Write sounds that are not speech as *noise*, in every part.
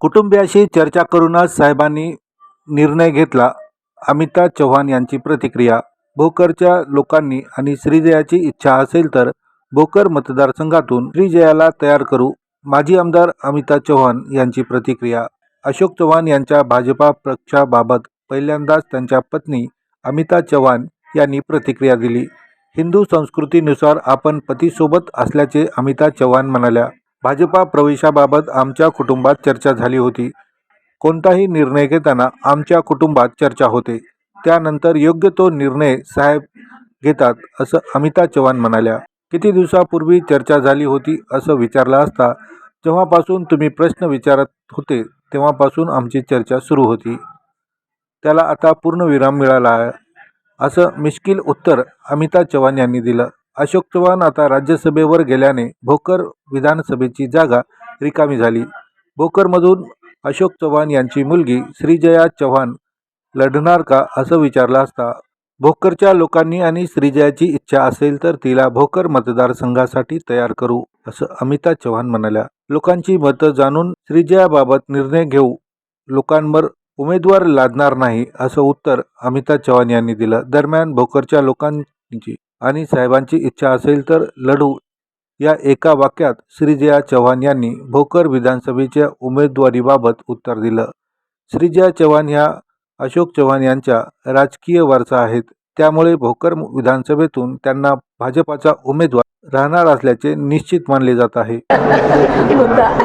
कुटुंबियाशी चर्चा करूनच साहेबांनी निर्णय घेतला. अमिता चव्हाण यांची प्रतिक्रिया भोकरच्या लोकांनी आणि श्रीजयाची इच्छा असेल तर भोकर मतदारसंघातून श्रीजयाला तयार करू. माजी आमदार अमिता चव्हाण यांची प्रतिक्रिया अशोक चव्हाण यांच्या भाजपा पक्षाबाबत पहिल्यांदाच त्यांच्या पत्नी अमिता चव्हाण यांनी प्रतिक्रिया दिली. हिंदू संस्कृतीनुसार आपण पतीसोबत असल्याचे अमिता चव्हाण म्हणाल्या. भाजपा प्रवेशाबाबत आमच्या कुटुंबात चर्चा झाली होती. कोणताही निर्णय घेताना आमच्या कुटुंबात चर्चा होते. त्यानंतर योग्य तो निर्णय साहेब घेतात असं अमिता चव्हाण म्हणाल्या. किती दिवसापूर्वी चर्चा झाली होती असं विचारलं असता जेव्हापासून तुम्ही प्रश्न विचारत होते तेव्हापासून आमची चर्चा सुरू होती. त्याला आता पूर्णविराम मिळाला आहे असं मिश्किल उत्तर अमिता चव्हाण यांनी दिलं. अशोक चव्हाण आता राज्यसभेवर गेल्याने भोकर विधानसभेची जागा रिकामी झाली. भोकरमधून अशोक चव्हाण यांची मुलगी श्रीजया चव्हाण लढणार का असं विचारलं असता भोकरच्या लोकांनी आणि श्रीजयाची इच्छा असेल तर तिला भोकर मतदारसंघासाठी तयार करू असं अमिता चव्हाण म्हणाल्या. लोकांची मतं जाणून श्रीजयाबाबत निर्णय घेऊ लोकांवर उमेदवार लादणार नाही असं उत्तर अमिता चव्हाण यांनी दिलं. दरम्यान भोकरच्या लोकांची आणि साहेबांची इच्छा असेल तर लढू. या एका वाक्यात श्रीजया चव्हाण यांनी भोकर विधानसभेच्या उमेदवारीबाबत उत्तर दिलं. श्रीजया चव्हाण ह्या अशोक चव्हाण यांच्या राजकीय वारसा आहेत. त्यामुळे भोकर विधानसभेतून त्यांना भाजपाचा उमेदवार राहणार असल्याचे निश्चित मानले जात आहे.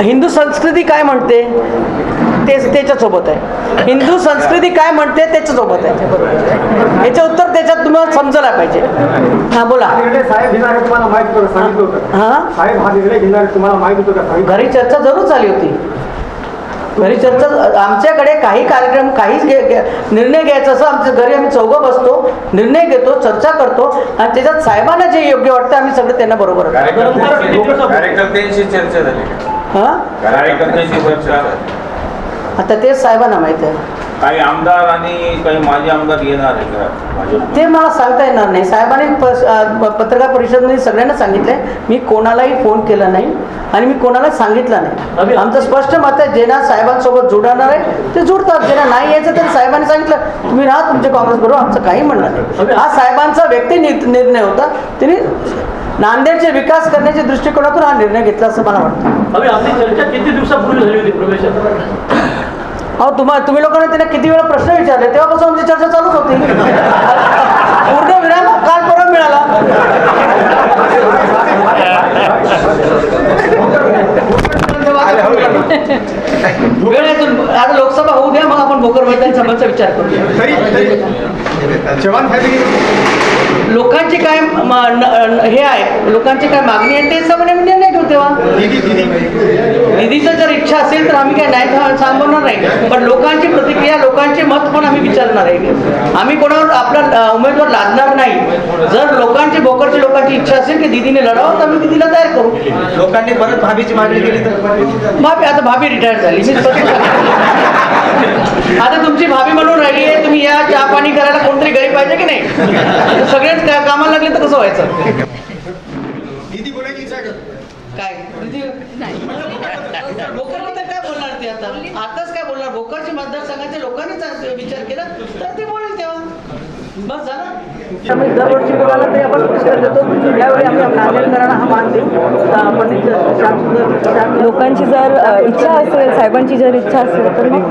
हिंदू संस्कृती काय म्हणते? तेच त्याच्यासोबत आहे. हिंदू संस्कृती काय म्हणते? त्याच्यासोबत आहे. याचं उत्तर त्याच्यात तुम्हाला समजायला पाहिजे. हा बोला. घरी चर्चा जरूर झाली होती. घरी चर्चा आमच्याकडे काही कार्यक्रम काहीच घे- निर्णय घ्यायचा असं आमच्या घरी आम्ही चौघं बसतो निर्णय घेतो चर्चा करतो आणि त्याच्यात साहेबांना जे योग्य वाटतं आम्ही सगळं त्यांना बरोबर? हा? चर्चा झाली. आता तेच साहेबांना माहिती आहे. काही आमदार आणि काही माजी आमदार येणार आहे का भाजप ते मला सांगता येणार नाही. साहेबांनी प- अ, पत्रकार परिषदेमध्ये सगळ्यांना सांगितलंय. मी कोणालाही फोन केला नाही आणि मी कोणाला सांगितलं नाही. आमचं स्पष्ट मत आहे ज्यांना साहेबांसोबत जुडणार आहे ते जुडतात. ज्यांना नाही यायचं तर साहेबांनी सांगितलं तुम्ही राहा तुमच्या काँग्रेस बरोबर आमचं काही म्हणणं नाही. हा साहेबांचा व्यक्ती नि- निर्णय होता. त्यांनी नांदेडचे विकास करण्याच्या दृष्टिकोनातून हा निर्णय घेतला असं मला वाटतं. अभि आपली चर्चा किती दिवसापूर्वी झाली होती प्रवेशात? अहो तुम्हा तुम्ही लोकांना त्यांना किती वेळा प्रश्न विचारले तेव्हापासून आमची चर्चा चालूच होती. *laughs* पूर्ण विराम काल परत मिळाला वेळ आहे तुम- आता लोकसभा होऊ द्या मग आपण सभांचा विचार करूया चव्हाण साहेब लोकांची काय हे आहे लोकांची काय मागणी आहे ते सगळे निर्णय घेऊ तेव्हा. दिदी दिदी निधीचं जर इच्छा असेल तर आम्ही काय नाही थांबवणार नाही. पण लोकांची प्रतिक्रिया लोकांचे मत पण आम्ही विचारणार आहे. आम्ही कोणावर आपला उमेदवार लादणार नाही. जर लोकांची भोकरची लोकांची इच्छा असेल की दिदीने लढावं तर आम्ही दिदीला तयार करू. लोकांनी परत भाभीची मागणी केली तर. भाभी आता भाभी रिटायर झाली. आता तुमची भाभी म्हणून राहिली आहे तुम्ही या चहा पाणी करायला कोणतरी गरीब पाहिजे की नाही? सगळेच कामाला लागले तर कसं व्हायचं? काय? भोकरबद्दल काय बोलणार ते आता? आताच काय बोलणार? भोकरच्या मतदारसंघाच्या लोकांनी विचार केला तर ते बोलेल तेव्हा. बस झालं. दरवर्षी कोणाला तरी आपण पुरस्कार देतो यावेळी आम्ही नांदेडकरांना हा मान देऊ. श्याम लोकांची जर इच्छा असेल साहेबांची जर इच्छा असेल तर मग